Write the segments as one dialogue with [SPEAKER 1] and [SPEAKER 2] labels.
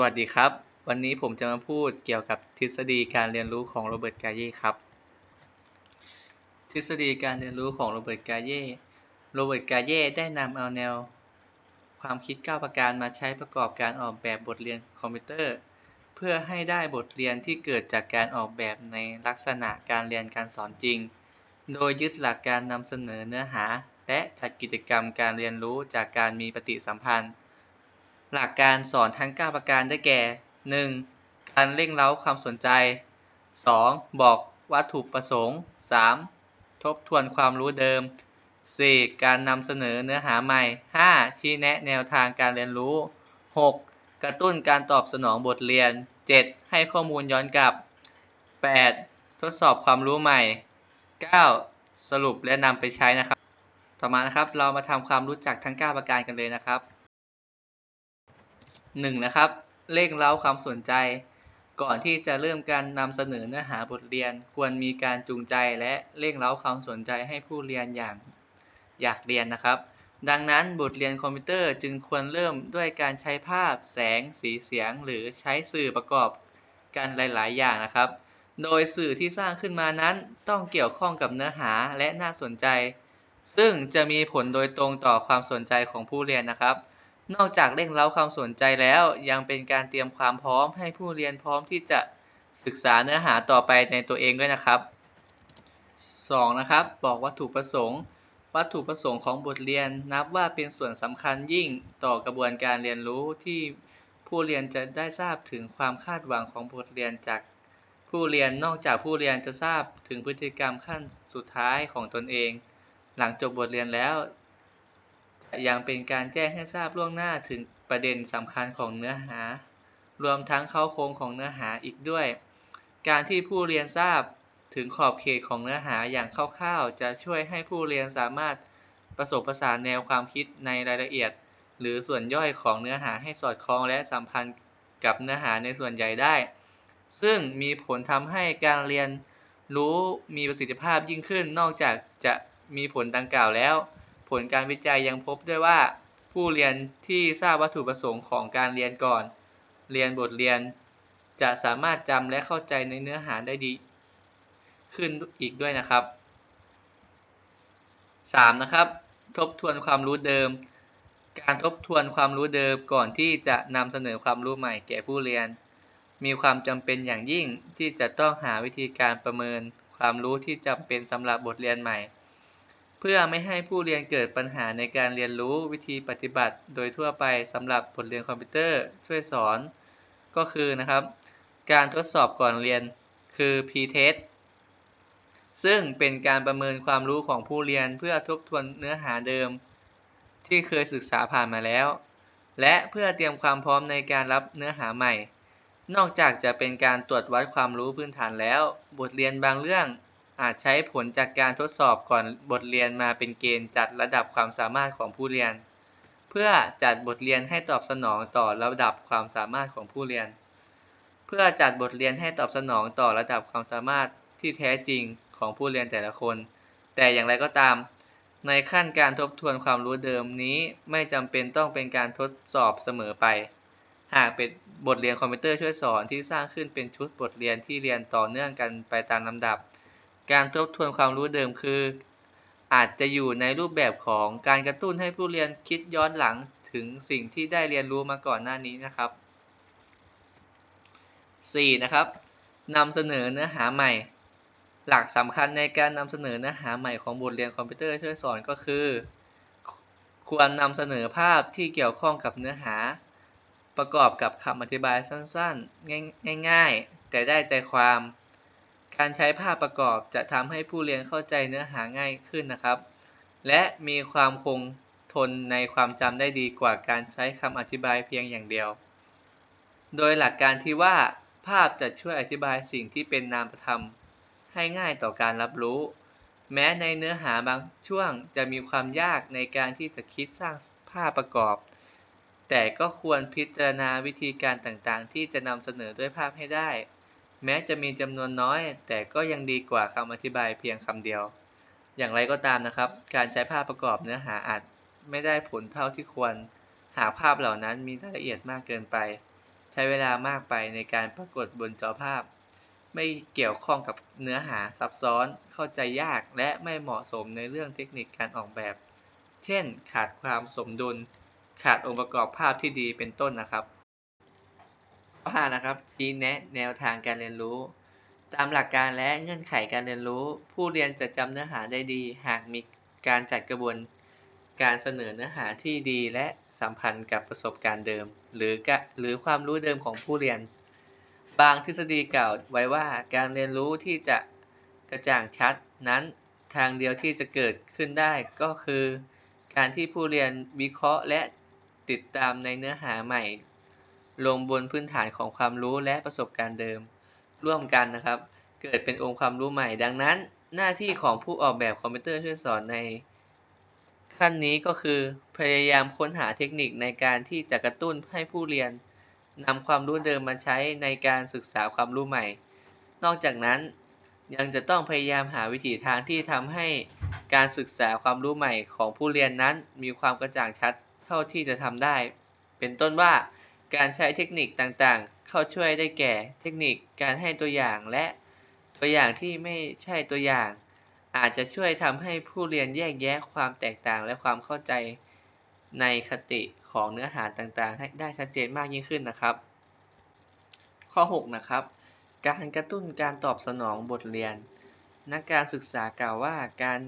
[SPEAKER 1] สวัสดีครับ วันนี้ผมจะมาพูดเกี่ยวกับทฤษฎีการเรียนรู้ของโรเบิร์ต กาเย่ครับ ทฤษฎีการเรียนรู้ของโรเบิร์ต กาเย่ โรเบิร์ต กาเย่ได้นำเอาแนว ความคิด 9 ประการมาใช้ประกอบการออกแบบบทเรียนคอมพิวเตอร์ เพื่อให้ได้บทเรียนที่เกิดจากการออกแบบในลักษณะการเรียนการสอนจริง โดยยึดหลักการนำเสนอเนื้อหา และจัดกิจกรรมการเรียนรู้จากการมีปฏิสัมพันธ์ หลักการสอนทั้ง 9 ประการได้แก่ 1. การเร่งเร้าความสนใจ 2. บอกวัตถุประสงค์ 3. ทบทวนความรู้เดิม 4. การนำเสนอเนื้อหาใหม่ 5. ชี้แนะแนวทางการเรียนรู้ 6. กระตุ้นการตอบสนองบทเรียน 7. ให้ข้อมูลย้อนกลับ 8. ทดสอบความรู้ใหม่ 9. สรุปและนำไปใช้นะครับ ต่อมานะครับเรามาทำความรู้จักทั้ง 9 ประการกันเลยนะครับ 1. นะครับเร่งเร้าความสนใจ ก่อนที่จะเริ่มการนำเสนอเนื้อหาบทเรียน ควรมีการจูงใจและเร่งเร้าความสนใจให้ผู้เรียนอย่างอยากเรียนนะครับ ดังนั้นบทเรียนคอมพิวเตอร์จึงควรเริ่มด้วยการใช้ภาพ แสง สีเสียง หรือใช้สื่อประกอบกันหลาย ๆ อย่างนะครับ โดยสื่อที่สร้างขึ้นมานั้นต้องเกี่ยวข้องกับเนื้อหาและน่าสนใจ ซึ่งจะมีผลโดยตรงต่อความสนใจของผู้เรียนนะครับ นอกจากเร่งเร้าความสนใจแล้ว ยังเป็นการเตรียมความพร้อมให้ผู้เรียนพร้อมที่จะศึกษาเนื้อหาต่อไปในตัวเองด้วยนะครับ 2. นะครับ บอกวัตถุประสงค์ วัตถุประสงค์ของบทเรียนนับว่าเป็นส่วนสำคัญยิ่งต่อกระบวนการเรียนรู้ที่ผู้เรียนจะได้ทราบถึงความคาดหวังของบทเรียนจากผู้เรียนนอกจากผู้เรียนจะทราบถึงพฤติกรรมขั้นสุดท้ายของตนเอง หลังจบบทเรียนแล้ว ยังเป็นการแจ้งให้ทราบล่วงหน้าถึงประเด็นสำคัญของเนื้อหา รวมทั้งเข้าโครงของเนื้อหาอีกด้วย การที่ผู้เรียนทราบถึงขอบเขตของเนื้อหาอย่างคร่าวๆ จะช่วยให้ผู้เรียนสามารถประสบประสานแนวความคิดในรายละเอียด หรือส่วนย่อยของเนื้อหาให้สอดคล้องและสัมพันธ์กับเนื้อหาในส่วนใหญ่ได้ ซึ่งมีผลทำให้การเรียนรู้มีประสิทธิภาพยิ่งขึ้น นอกจากจะมีผลดังกล่าวแล้ว ผลการวิจัยยังพบด้วยว่า ผู้เรียนที่ทราบวัตถุประสงค์ของการเรียนก่อน เรียนบทเรียน จะสามารถจำและเข้าใจในเนื้อหาได้ดี ขึ้นอีกด้วยนะครับ 3. นะครับ ทบทวนความรู้เดิม การทบทวนความรู้เดิมก่อนที่จะนำเสนอความรู้ใหม่แก่ผู้เรียน มีความจำเป็นอย่างยิ่งที่จะต้องหาวิธีการประเมิน ความรู้ที่จำเป็นสำหรับบทเรียนใหม่ เพื่อไม่ให้ผู้เรียนเกิดปัญหาในการเรียนรู้วิธีปฏิบัติ โดยทั่วไปสำหรับบทเรียนคอมพิวเตอร์ช่วยสอน ก็คือนะครับ การทดสอบก่อนเรียนคือ pre-test ซึ่งเป็นการประเมินความรู้ของผู้เรียนเพื่อทบทวนเนื้อหาเดิม ที่เคยศึกษาผ่านมาแล้ว และเพื่อเตรียมความพร้อมในการรับเนื้อหาใหม่ นอกจากจะเป็นการตรวจวัดความรู้พื้นฐานแล้ว บทเรียนบางเรื่อง อาจใช้ผลจากการทดสอบก่อนบทเรียนมาเป็นเกณฑ์จัดระดับความสามารถของผู้เรียน เพื่อจัดบทเรียนให้ตอบสนองต่อระดับความสามารถของผู้เรียน เพื่อจัดบทเรียนให้ตอบสนองต่อระดับความสามารถที่แท้จริงของผู้เรียนแต่ละคน แต่อย่างไรก็ตาม ในขั้นการทบทวนความรู้เดิมนี้ไม่จำเป็นต้องเป็นการทดสอบเสมอไป หากเป็นบทเรียนคอมพิวเตอร์ช่วยสอนที่สร้างขึ้นเป็นชุดบทเรียนที่เรียนต่อเนื่องกันไปตามลำดับ การทบทวนความรู้เดิมคือ อาจจะอยู่ในรูปแบบของการกระตุ้นให้ผู้เรียนคิดย้อนหลังถึงสิ่งที่ได้เรียนรู้มาก่อนหน้านี้นะครับ 4. นะครับนำเสนอเนื้อหาใหม่ หลักสำคัญในการนำเสนอเนื้อหาใหม่ของบทเรียนคอมพิวเตอร์ช่วยสอนก็คือ ควรนำเสนอภาพที่เกี่ยวข้องกับเนื้อหา ประกอบกับคำอธิบายสั้นๆ ง่ายๆ แต่ได้ใจความ การใช้ภาพประกอบจะทำให้ผู้เรียนเข้าใจเนื้อหาง่ายขึ้นนะครับ และมีความคงทนในความจำได้ดีกว่าการใช้คำอธิบายเพียงอย่างเดียว โดยหลักการที่ว่าภาพจะช่วยอธิบายสิ่งที่เป็นนามธรรม ให้ง่ายต่อการรับรู้ แม้ในเนื้อหาบางช่วงจะมีความยากในการที่จะคิดสร้างภาพประกอบ แต่ก็ควรพิจารณาวิธีการต่างๆ ที่จะนำเสนอด้วยภาพให้ได้ แม้จะมีจำนวนน้อย แต่ก็ยังดีกว่าคำอธิบายเพียงคำเดียว อย่างไรก็ตามนะครับ การใช้ภาพประกอบเนื้อหาอาจไม่ได้ผลเท่าที่ควร หากภาพเหล่านั้นมีรายละเอียดมากเกินไปแทช้เวลามากไปในการปรากฏบนจอภาพ ไม่เกี่ยวข้องกับเนื้อหาซับซ้อน เข้าใจยากและไม่เหมาะสมในเรื่องเทคนิคการออกแบบ เช่น ขาดความสมดุล ขาดองค์ประกอบภาพที่ดีเป็นต้นนะครับ 5 นะครับชี้แนะแนวทางการเรียนรู้ ตามหลักการและเงื่อนไขการเรียนรู้ ผู้เรียนจะจำเนื้อหาได้ดี หากมีการจัดกระบวนการเสนอเนื้อหาที่ดีและสัมพันธ์กับประสบการณ์เดิม หรือกหรือความรู้เดิมของผู้เรียน บางทฤษฎีกล่าวไว้ว่าการเรียนรู้ที่จะกระจ่างชัดนั้นทางเดียวที่จะเกิดขึ้นได้ก็คือ การที่ผู้เรียนวิเคราะห์และติดตามในเนื้อหาใหม่ ลงบนพื้นฐานของความรู้และประสบการณ์เดิม ร่วมกันนะครับ เกิดเป็นองค์ความรู้ใหม่ ดังนั้น หน้าที่ของผู้ออกแบบคอมพิวเตอร์ช่วยสอนใน ขั้นนี้ก็คือพยายามค้นหาเทคนิคในการที่จะกระตุ้นให้ผู้เรียนนำความรู้เดิมมาใช้ในการศึกษาความรู้ใหม่ นอกจากนั้นยังจะต้องพยายามหาวิถีทางที่ทำให้การศึกษาความรู้ใหม่ของผู้เรียนนั้นมีความกระจ่างชัดเท่าที่จะทำได้ เป็นต้นว่า การใช้เทคนิคต่างๆ เข้าช่วยได้แก่ เทคนิคการให้ตัวอย่างและตัวอย่างที่ไม่ใช่ตัวอย่าง อาจจะช่วยทำให้ผู้เรียนแยกแยะความแตกต่างและความเข้าใจในคติของเนื้อหาต่างๆให้ได้ชัดเจนมากยิ่งขึ้นนะครับ ข้อ 6 นะครับ การกระตุ้นการตอบสนองบทเรียน นักการศึกษากล่าวว่าการ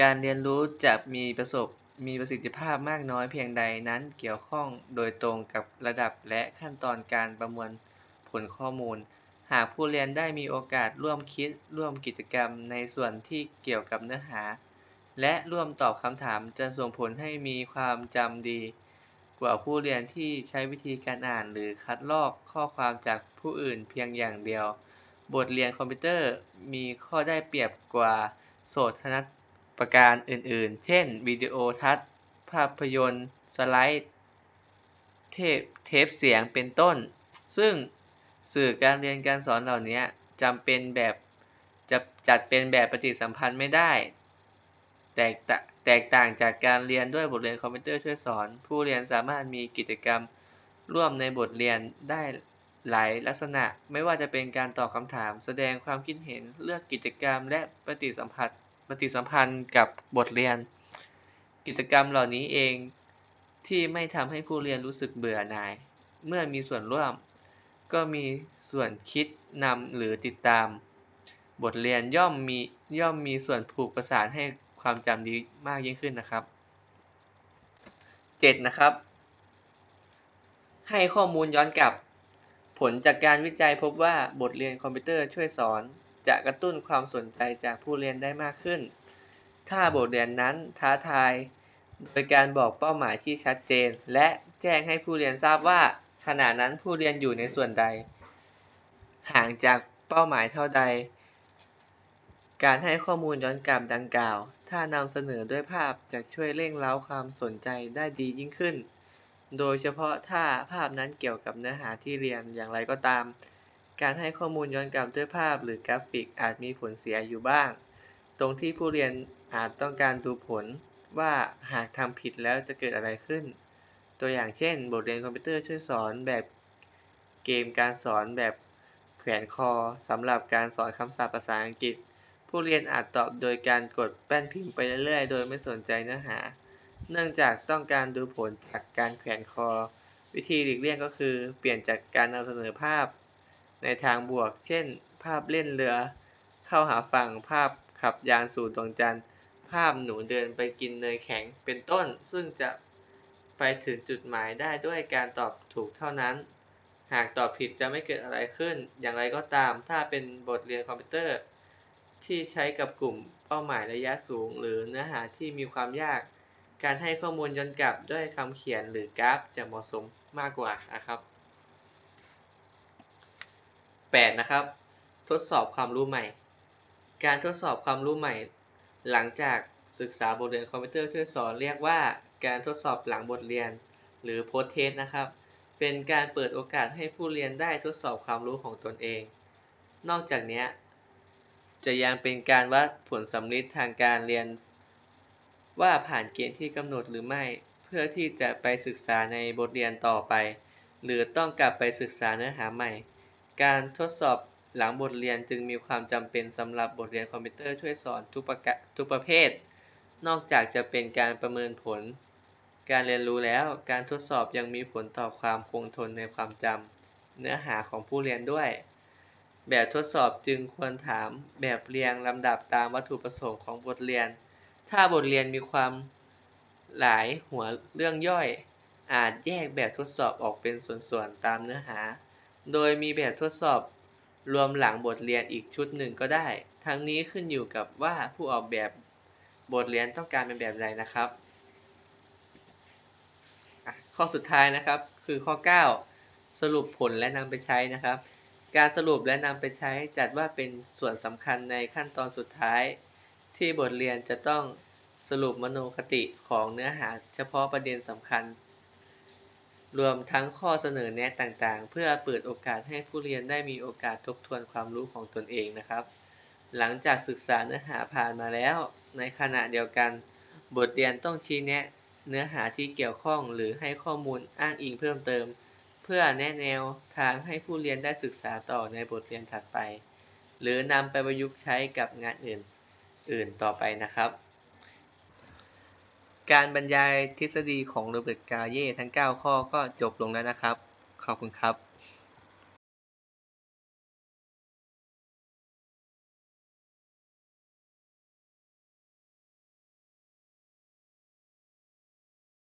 [SPEAKER 1] การเรียนรู้จะมีประสบ มีประสิทธิภาพมากน้อยเพียงใดนั้นเกี่ยวข้องโดยตรงกับระดับและขั้นตอนการประมวลผลข้อมูล หากผู้เรียนได้มีโอกาสร่วมคิดร่วมกิจกรรมในส่วนที่เกี่ยวกับเนื้อหา และร่วมตอบคำถามจะส่งผลให้มีความจำดี กว่าผู้เรียนที่ใช้วิธีการอ่านหรือคัดลอกข้อความจากผู้อื่นเพียงอย่างเดียว บทเรียนคอมพิวเตอร์มีข้อได้เปรียบกว่าโสตน ประการอื่นๆ เช่น วิดีโอทัศน์ ภาพยนตร์ สไลด์ เทปเทปเสียงเป็นต้น ซึ่งสื่อการเรียนการสอนเหล่านี้จำเป็นแบบจะจัดเป็นแบบปฏิสัมพันธ์ไม่ได้ แตกแตกต่างจากการเรียนด้วยบทเรียนคอมพิวเตอร์ช่วยสอน ผู้เรียนสามารถมีกิจกรรมร่วมในบทเรียนได้หลายลักษณะ ไม่ว่าจะเป็นการตอบคำถาม แสดงความคิดเห็นเลือกกิจกรรมและปฏิสัมพันธ์ ปฏิสัมพันธ์กับบทเรียน กิจกรรมเหล่านี้เองที่ไม่ทำให้ผู้เรียนรู้สึกเบื่อหน่าย เมื่อมีส่วนร่วม ก็มีส่วนคิดนำหรือติดตาม บทเรียนย่อมมีย่อมมีส่วนผูกประสานให้ความจำดีมากยิ่งขึ้นนะครับ 7. นะครับ ให้ข้อมูลย้อนกลับ ผลจากการวิจัยพบว่าบทเรียนคอมพิวเตอร์ช่วยสอน จะกระตุ้นความสนใจจากผู้เรียนได้มากขึ้น ถ้าบทเรียนนั้นท้าทาย โดยการบอกเป้าหมายที่ชัดเจน และแจ้งให้ผู้เรียนทราบว่า ขณะนั้นผู้เรียนอยู่ในส่วนใด ห่างจากเป้าหมายเท่าใด การให้ข้อมูลย้อนกลับดังกล่าว ถ้านำเสนอด้วยภาพจะช่วยเร่งเร้าความสนใจได้ดียิ่งขึ้น โดยเฉพาะถ้าภาพนั้นเกี่ยวกับเนื้อหาที่เรียนอย่างไรก็ตาม การให้ข้อมูลย้อนกลับด้วยภาพหรือกราฟิกอาจมีผลเสียอยู่บ้าง ตรงที่ผู้เรียนอาจต้องการดูผลว่าหากทำผิดแล้วจะเกิดอะไรขึ้น ตัวอย่างเช่น บทเรียนคอมพิวเตอร์ช่วยสอนแบบเกมการสอนแบบแขวนคอสำหรับการสอนคำศัพท์ภาษาอังกฤษ ผู้เรียนอาจตอบโดยการกดแป้นพิมพ์ไปเรื่อยๆ โดยไม่สนใจเนื้อหา เนื่องจากต้องการดูผลจากการแขวนคอ วิธีหลีกเลี่ยงก็คือ เปลี่ยนจากการนำเสนอภาพ ในทางบวก เช่น ภาพเล่นเรือ เข้าหาฝั่ง ภาพขับยานสู่ดวงจันทร์ ภาพหนูเดินไปกินเนยแข็ง เป็นต้น ซึ่งจะไปถึงจุดหมายได้ด้วยการตอบถูกเท่านั้น หากตอบผิดจะไม่เกิดอะไรขึ้น อย่างไรก็ตาม ถ้าเป็นบทเรียนคอมพิวเตอร์ ที่ใช้กับกลุ่มเป้าหมายระยะสูง หรือเนื้อหาที่มีความยาก การให้ข้อมูลย้อนกลับด้วยคำเขียนหรือกราฟจะเหมาะสมมากกว่านะครับ 8. นะครับ ทดสอบความรู้ใหม่ การทดสอบความรู้ใหม่ หลังจากศึกษาบทเรียนคอมพิวเตอร์ช่วยสอนเรียกว่าการทดสอบหลังบทเรียน หรือ post test นะครับ เป็นการเปิดโอกาสให้ผู้เรียนได้ทดสอบความรู้ของตนเอง นอกจากนี้จะยังเป็นการวัดผลสำลิดทางการเรียน ว่าผ่านเกณฑ์ที่กำหนดหรือไม่ เพื่อที่จะไปศึกษาในบทเรียนต่อไป หรือต้องกลับไปศึกษาเนื้อหาใหม่ การทดสอบหลังบทเรียนจึงมีความจำเป็นสำหรับบทเรียนคอมพิวเตอร์ช่วยสอนทุกประกะทุกประเภท นอกจากจะเป็นการประเมินผล การเรียนรู้แล้วการทดสอบยังมีผลต่อความคงทนในความจำเนื้อหาของผู้เรียนด้วย แบบทดสอบจึงควรถามแบบเรียงลำดับตามวัตถุประสงค์ของบทเรียน ถ้าบทเรียนมีความหลายหัวเรื่องย่อย อาจแยกแบบทดสอบออกเป็นส่วนๆตามเนื้อหา โดยมีแบบทดสอบรวมหลังบทเรียนอีกชุดหนึ่งก็ได้ ทั้งนี้ขึ้นอยู่กับว่าผู้ออกแบบบทเรียนต้องการเป็นแบบใดนะครับ ข้อสุดท้ายนะครับคือข้อ 9 สรุปผลและนำไปใช้นะครับ การสรุปและนำไปใช้จัดว่าเป็นส่วนสำคัญในขั้นตอนสุดท้าย ที่บทเรียนจะต้องสรุปมโนคติของเนื้อหาเฉพาะประเด็นสำคัญ รวมทั้งข้อเสนอแนะต่างๆ เพื่อเปิดโอกาสให้ผู้เรียนได้มีโอกาสทบทวนความรู้ของตนเองนะครับ หลังจากศึกษาเนื้อหาผ่านมาแล้ว ในขณะเดียวกัน บทเรียนต้องชี้แนะเนื้อหาที่เกี่ยวข้องหรือให้ข้อมูลอ้างอิงเพิ่มเติม เพื่อแนะแนวทางให้ผู้เรียนได้ศึกษาต่อในบทเรียนถัดไป หรือนำไปประยุกต์ใช้กับงานอื่น อื่นต่อไปนะครับ การบรรยายทฤษฎีของโรเบิร์ต กาเย่ทั้ง 9 ข้อก็จบลงแล้วนะครับ ขอบคุณครับ